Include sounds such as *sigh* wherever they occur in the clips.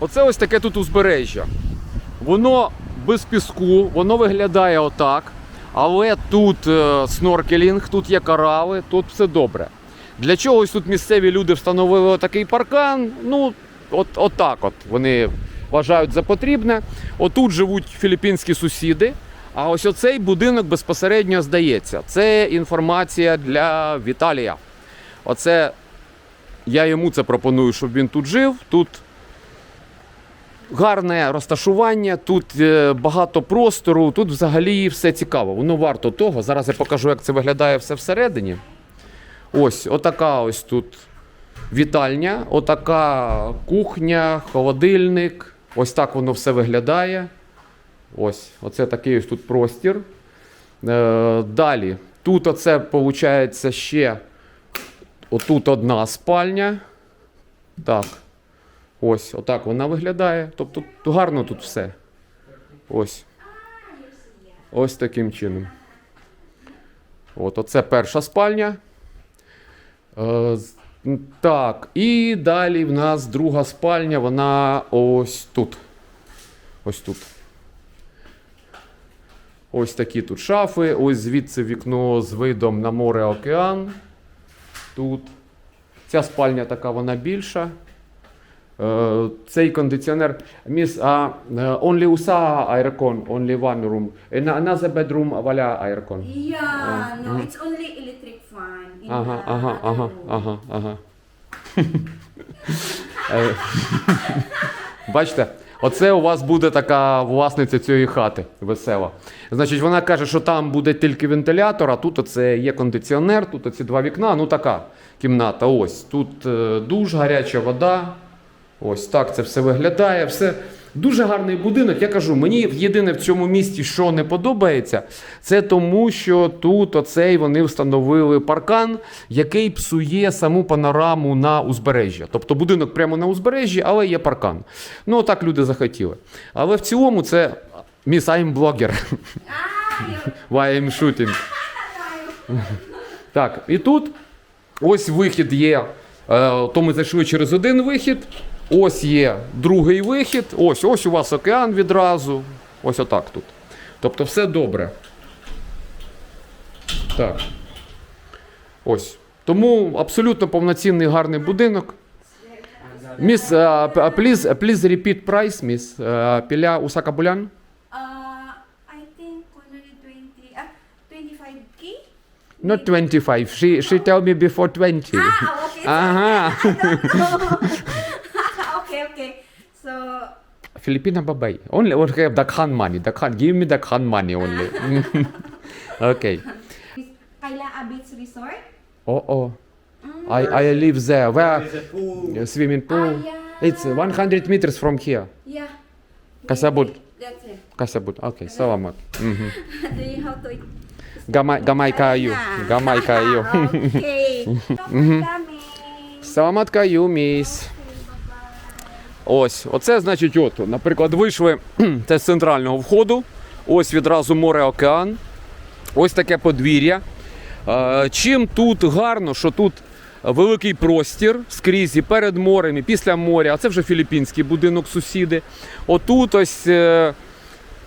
Оце ось таке тут узбережжя. Воно без піску, воно виглядає отак. Але тут е, сноркелінг, тут є корали, тут все добре. Для чогось тут місцеві люди встановили такий паркан. Ну, от, отак от вони вважають за потрібне. Отут живуть філіппінські сусіди. А ось оцей будинок безпосередньо здається. Це інформація для Віталія. Оце я йому це пропоную, щоб він тут жив. Тут гарне розташування, тут е, багато простору, тут взагалі все цікаво. Воно варто того. Зараз я покажу, як це виглядає все всередині. Ось, отака ось тут вітальня, отака кухня, холодильник. Ось так воно все виглядає. Ось, оце такий ось тут простір. Е, далі. Тут оце виходить ще отут одна спальня. Так. Ось, отак вона виглядає. Тобто гарно тут все. Ось. Ось таким чином. От, оце перша спальня. Е, так, і далі в нас друга спальня, вона ось тут. Ось тут. Ось такі тут шафи. Ось звідси вікно з видом на море океан. Тут. Ця спальня така вона більша. Е, Цей кондиціонер. Міс, а, е, only usa aircon, only one room. In another bedroom wala aircon. Yeah, no, mhm. it's only electric fan. In Ага, the ага, other ага, room. ага, ага. *laughs* Е, Бачите, оце у вас буде така власниця цієї хати весела. Значить, вона каже, що там буде тільки вентилятор, а тут оце є кондиціонер, тут оці два вікна, ну така кімната. Ось. Тут е, душ, гаряча вода. Ось так це все виглядає. Все дуже гарний будинок. Я кажу, мені єдине в цьому місті, що не подобається, це тому, що тут оцей вони встановили паркан, який псує саму панораму на узбережжя. Тобто будинок прямо на узбережжі, але є паркан. Ну так люди захотіли. Але в цілому це blogger. Why I'm shooting. Так, і тут ось вихід є. Е, То ми зайшли через один вихід. Ось є другий вихід. Ось, ось у вас океан відразу. Ось отак тут. Тобто все добре. Так. Ось. Тому абсолютно повноцінний гарний будинок. Міс, uh, please, please repeat price, міс. Uh, Піля Усакабулян. Uh, I think 120, uh, 25k? Not 25. She, she tell me before 20. Ah, okay. Ага. *laughs* Filipina babay. Only or have Dakhan money. Dakhan. Give me Dakhan money only. okay. Kaila Abits Resort? Oh oh. I I live there. Where There's a pool. uh, swimming pool? Ah, yeah. It's 100 meters from here. Yeah. Kasabut. That's it. Kasabut. Okay. Salamat. Mhm. Do you have to... Gamay gamay kayo. Gamay kayo. Okay. Mhm. Dami. Salamat kayo, miss. Ось, оце значить, от, наприклад, вийшли *clears throat* це з центрального входу. Ось відразу море океан. Ось таке подвір'я. Е, Чим тут гарно, що тут великий простір скрізь і перед морем, і після моря. А це вже філіппінський будинок сусіди. Отут ось. е,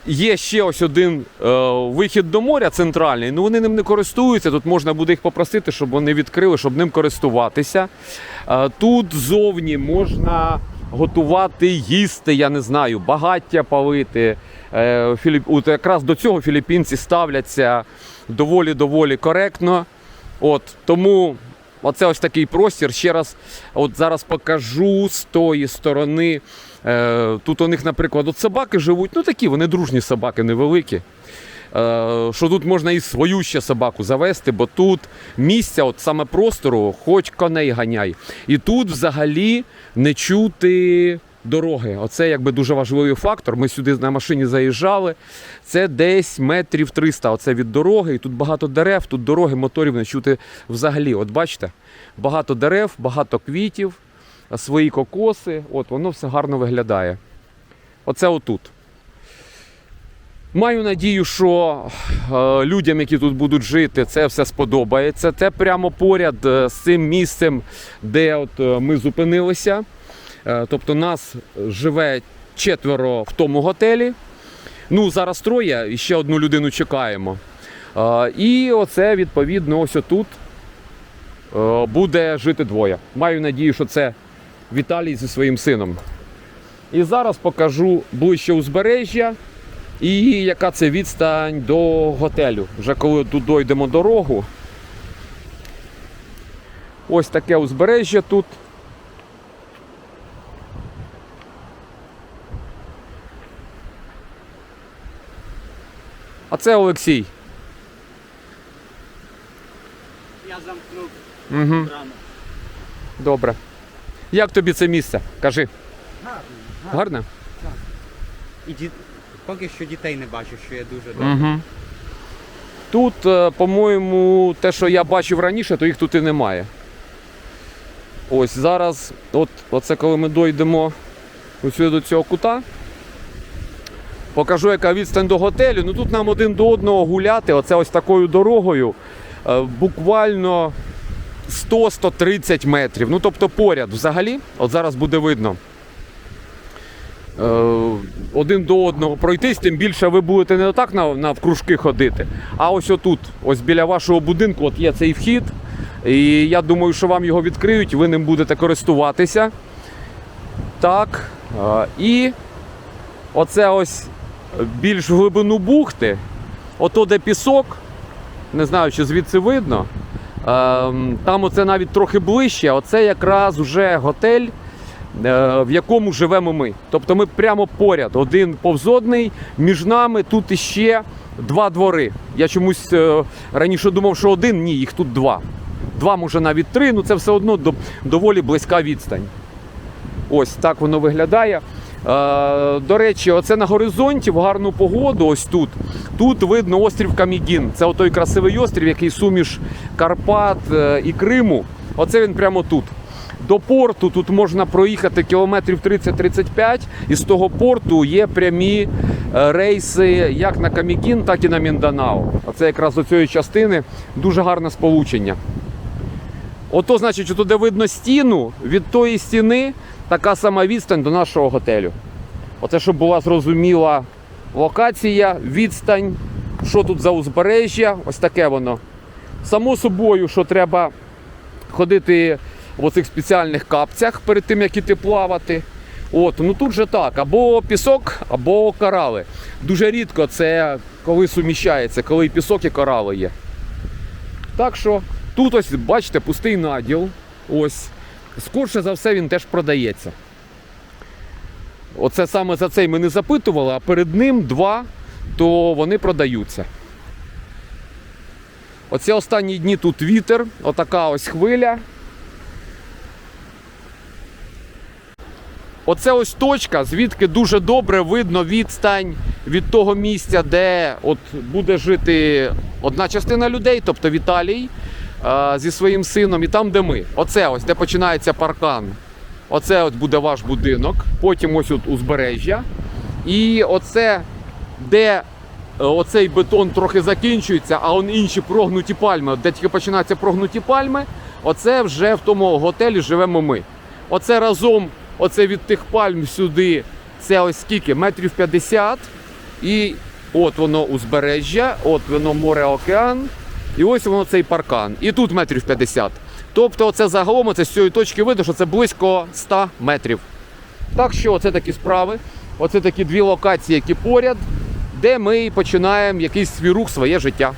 Є ще ось один е, вихід до моря центральний, ну вони ним не користуються. Тут можна буде їх попросити, щоб вони відкрили, щоб ним користуватися. Тут зовні можна готувати, їсти, я не знаю, багаття палити. Е, Філіп... От якраз до цього філіппінці ставляться доволі-доволі коректно. От, тому оце ось такий простір. Ще раз, от зараз покажу з тої сторони. Е, тут у них, наприклад, от собаки живуть, ну такі, вони дружні собаки, невеликі. Е, що тут можна і свою ще собаку завести, бо тут місця, от саме простору, хоч коней ганяй. І тут взагалі не чути дороги. Оце якби дуже важливий фактор. Ми сюди на машині заїжджали. Це десь метрів 300 оце від дороги. І тут багато дерев, тут дороги, моторів не чути взагалі. От бачите, багато дерев, багато квітів, свої кокоси. От воно все гарно виглядає. Оце отут. Маю надію, що е, людям, які тут будуть жити, це все сподобається. Це прямо поряд е, з цим місцем, де от, е, ми зупинилися. Тобто нас живе четверо в тому готелі. Ну, зараз троє, і ще одну людину чекаємо. І оце, відповідно, ось отут буде жити двоє. Маю надію, що це Віталій зі своїм сином. І зараз покажу ближче узбережжя і яка це відстань до готелю. Вже коли тут дойдемо дорогу. Ось таке узбережжя тут. А це Олексій. Я замкнув Угу. рано. Добре. Як тобі це місце? Кажи. Гарно. Гарне? І ді... поки що дітей не бачу, що я дуже добре. Угу. Тут, е, по-моєму, те, що я бачив раніше, то їх тут і немає. Ось зараз, от, оце коли ми дойдемо ось до цього кута. Покажу, яка відстань до готелю. Ну тут нам один до одного гуляти, оце ось такою дорогою. е, Буквально 100-130 метрів. Ну тобто поряд взагалі, от зараз буде видно. Один до одного пройтись, тим більше ви будете не отак на, кружки ходити, а ось отут, ось біля вашого будинку, от є цей вхід. І я думаю, що вам його відкриють, ви ним будете користуватися. Так. І оце ось більш в глибину бухти, ото де пісок, не знаю, чи звідси видно. Ем, Там оце навіть трохи ближче, оце якраз уже готель, в якому живемо ми. Тобто ми прямо поряд, один повзодний, між нами тут іще два двори. Я чомусь е, раніше думав, що один, ні, їх тут два. Два, може навіть три, ну це все одно доволі близька відстань. Ось так воно виглядає. Е, до речі, оце на горизонті в гарну погоду, ось тут. Тут видно острів Камігін. Це той красивий острів, який суміш Карпат е, і Криму. Оце він прямо тут. До порту тут можна проїхати кілометрів 30-35, і з того порту є прямі е, рейси як на Камігін, так і на Мінданао. Оце якраз до цієї частини дуже гарне сполучення. Ото, значить, що туди видно стіну, від тої стіни така сама відстань до нашого готелю. Оце, щоб була зрозуміла локація, відстань, що тут за узбережжя, ось таке воно. Само собою, що треба ходити в оцих спеціальних капцях перед тим, як іти плавати. От, ну тут же так, або пісок, або корали. Дуже рідко це коли суміщається, коли і пісок, і корали є. Так що тут ось, бачите, пустий наділ. Ось. Скорше за все він теж продається. Оце саме за цей ми не запитували, а перед ним два, то вони продаються. Оці останні дні тут вітер, отака ось хвиля. Оце ось точка, звідки дуже добре видно відстань від того місця, де от буде жити одна частина людей, тобто Віталій е, зі своїм сином, і там, де ми. Оце ось, де починається паркан. Оце от буде ваш будинок, потім ось от узбережжя. І оце, де е, оцей бетон трохи закінчується, а он інші прогнуті пальми, де тільки починаються прогнуті пальми, оце вже в тому готелі живемо ми. Оце разом, оце від тих пальм сюди, це ось скільки? Метрів 50. І от воно узбережжя, от воно море океан, і ось воно цей паркан. І тут метрів 50. Тобто, це загалом оце з цієї точки видно, що це близько 100 метрів. Так що це такі справи. Оце такі дві локації, які поряд, де ми починаємо якийсь свій рух, своє життя.